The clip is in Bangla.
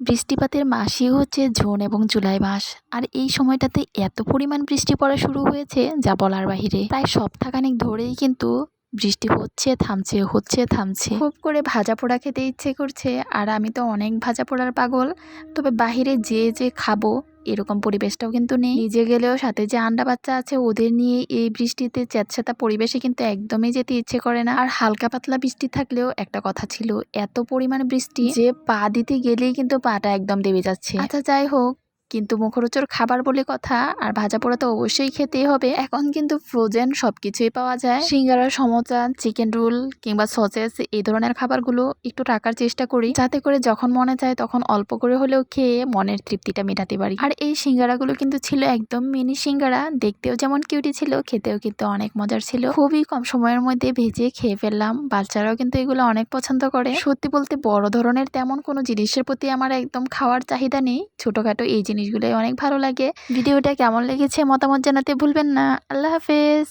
বৃষ্টিপাতের মাসই হচ্ছে জুন এবং জুলাই মাস। আর এই সময়টাতে এত পরিমাণ বৃষ্টি পড়া শুরু হয়েছে যা বলার বাহিরে। প্রায় সপ্তাহখানেক ধরেই কিন্তু বৃষ্টি হচ্ছে, থামছে হচ্ছে, থামছে। খুব করে ভাজা পোড়া খেতে ইচ্ছে করছে। আর আমি তো অনেক ভাজা পোড়ার পাগল। তবে বাহিরে যে যে খাব এরকম পরিবেশটাও কিন্তু নেই। নিজে গেলেও সাথে যে আন্ডা বাচ্চা আছে, ওদের নিয়ে এই বৃষ্টিতে চ্যাতচ্যাতা পরিবেশে কিন্তু একদমই যেতে ইচ্ছে করে না। আর হালকা পাতলা বৃষ্টি থাকলেও একটা কথা ছিল, এত পরিমাণ বৃষ্টি যে পা দিতে গেলেই কিন্তু পাটা একদম দেবে যাচ্ছে। আচ্ছা যাই হোক কিন্তু মুখরোচর খাবার বলে কথা আর ভাজা পোড়া তো অবশ্যই খেতেই হবে। এখন কিন্তু ফ্রোজেন সবকিছুই পাওয়া যায়। সিঙ্গারা সমোসা চিকেন রোল কিংবা সসেস এই ধরনের খাবারগুলো একটু রাখার চেষ্টা করি। যাতে করে যখন মনে চায় তখন অল্প করে হলেও খেয়ে মনের তৃপ্তিটা মেটাতে পারি। আর এই সিঙ্গারাগুলো কিন্তু ছিল একদম মিনি সিঙ্গারা। দেখতেও যেমন কিউটি ছিল, খেতেও কিন্তু অনেক মজার ছিল। খুবই কম সময়ের মধ্যে ভেজে খেয়ে ফেললাম। বাচ্চারাও কিন্তু এগুলো অনেক পছন্দ করে। সত্যি বলতে বড় ধরনের তেমন কোনো জিনিসের প্রতি আমার একদম খাওয়ার চাহিদা নেই। ছোটখাটো এই জিনিসগুলোই অনেক ভালো লাগে। ভিডিওটা কেমন লেগেছে মতামত জানাতে ভুলবেন না। আল্লাহ হাফেজ।